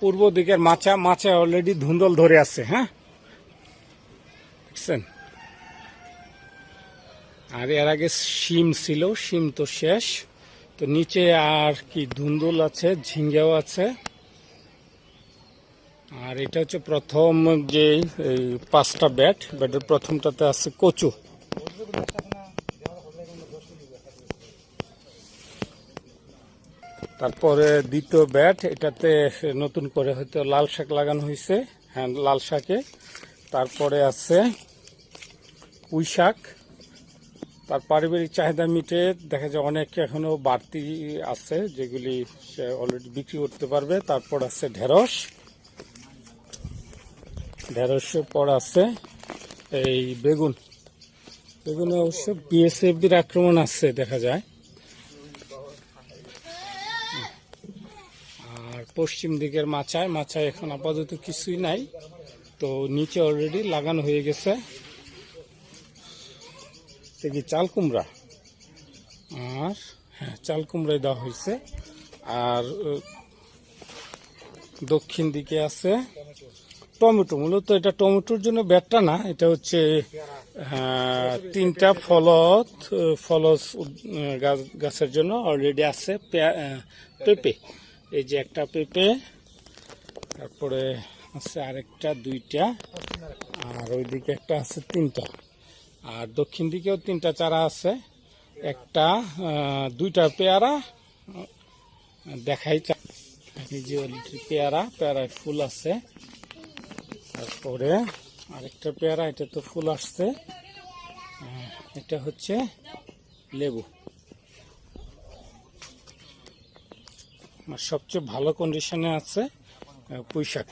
পূর্ব দিকের মাচা মাচা অলরেডি ধুন্দল ধরে আছে হ্যাঁ? দেখছেন? আর এর আগে শিম ছিল, শিম তো শেষ। তো নিচে আর কি ধুন্দুল আছে, ঝিঙ্গেও আছে। আর এটা হচ্ছে প্রথম যে পাঁচটা ব্যাট ব্যাটের প্রথমটাতে আছে কচু। তারপরে দ্বিতীয় ব্যাট, এটাতে নতুন করে হয়তো লাল শাক লাগানো হয়েছে। হ্যাঁ লাল শাকে। তারপরে আছে পুঁই শাক। তার পারিবারিক চাহিদা মিটে দেখা যায় অনেক এখনও বাড়তি আছে, যেগুলি সে অলরেডি বিক্রি করতে পারবে। তারপর আছে ঢেঁড়স। ঢেঁড়সের পর আছে এই বেগুন। বেগুনে অবশ্য বিএসএফবির আক্রমণ আছে, দেখা যায়। পশ্চিম দিকের মাচায় মাচায় এখন আপাতত কিছুই নাই। তো নিচে অলরেডি লাগানো হয়ে গেছে। দেখি চাল কুমড়া? আর হ্যাঁ চাল কুমড়াই দেওয়া হয়েছে। আর দক্ষিণ দিকে আছে টমেটো। মূলত এটা টমেটোর জন্য ব্যাটটা না, এটা হচ্ছে তিনটা ফলত ফলস গাছ- গাছের জন্য অলরেডি আছে পেঁপে। এই যে একটা পেঁপে, তারপরে আছে আরেকটা, দুইটা, আর ওইদিকে একটা আছে তিনটা। আর দক্ষিণ দিকেও তিনটা চারা আছে। একটা দুইটা পেয়ারা, দেখাই যে পেয়ারা, পেয়ারায় ফুল আছে। তারপরে আরেকটা পেয়ারা, এটা তো ফুল আসছে। এটা হচ্ছে লেবু। সবচেয়ে ভালো কন্ডিশনে আছে পুঁই শাক